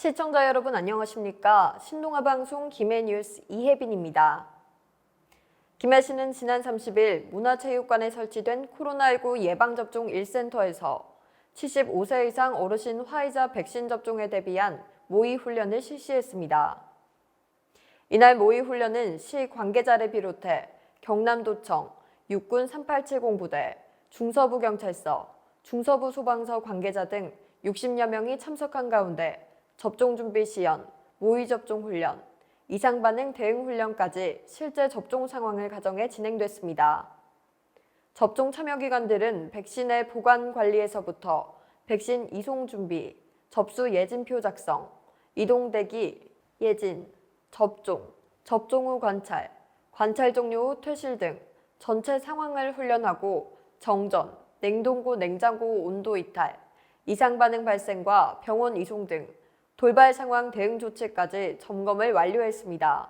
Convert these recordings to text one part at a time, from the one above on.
시청자 여러분 안녕하십니까? 신동아 방송 김해 뉴스 이혜빈입니다. 김해 시는 지난 30일 문화체육관에 설치된 코로나19 예방접종 1센터에서 75세 이상 어르신 화이자 백신 접종에 대비한 모의 훈련을 실시했습니다. 이날 모의 훈련은 시 관계자를 비롯해 경남도청, 육군 3870 부대, 중서부경찰서, 중서부 소방서 관계자 등 60여 명이 참석한 가운데 접종 준비 시연, 모의 접종 훈련, 이상 반응 대응 훈련까지 실제 접종 상황을 가정해 진행됐습니다. 접종 참여 기관들은 백신의 보관 관리에서부터 백신 이송 준비, 접수 예진표 작성, 이동 대기, 예진, 접종, 접종 후 관찰, 관찰 종료 후 퇴실 등 전체 상황을 훈련하고 정전, 냉동고 냉장고 온도 이탈, 이상 반응 발생과 병원 이송 등 돌발 상황 대응 조치까지 점검을 완료했습니다.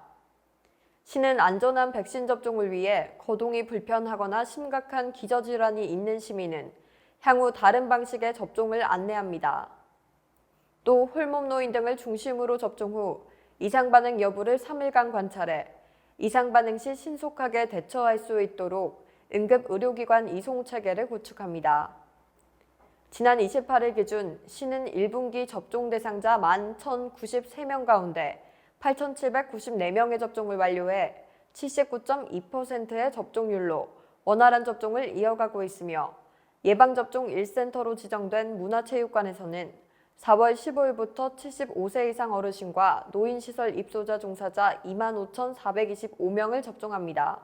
시는 안전한 백신 접종을 위해 거동이 불편하거나 심각한 기저질환이 있는 시민은 향후 다른 방식의 접종을 안내합니다. 또 홀몸 노인 등을 중심으로 접종 후 이상 반응 여부를 3일간 관찰해 이상 반응 시 신속하게 대처할 수 있도록 응급 의료기관 이송 체계를 구축합니다. 지난 28일 기준 시는 1분기 접종 대상자 11,093명 가운데 8,794명의 접종을 완료해 79.2%의 접종률로 원활한 접종을 이어가고 있으며 예방접종 1센터로 지정된 문화체육관에서는 4월 15일부터 75세 이상 어르신과 노인시설 입소자 종사자 25,425명을 접종합니다.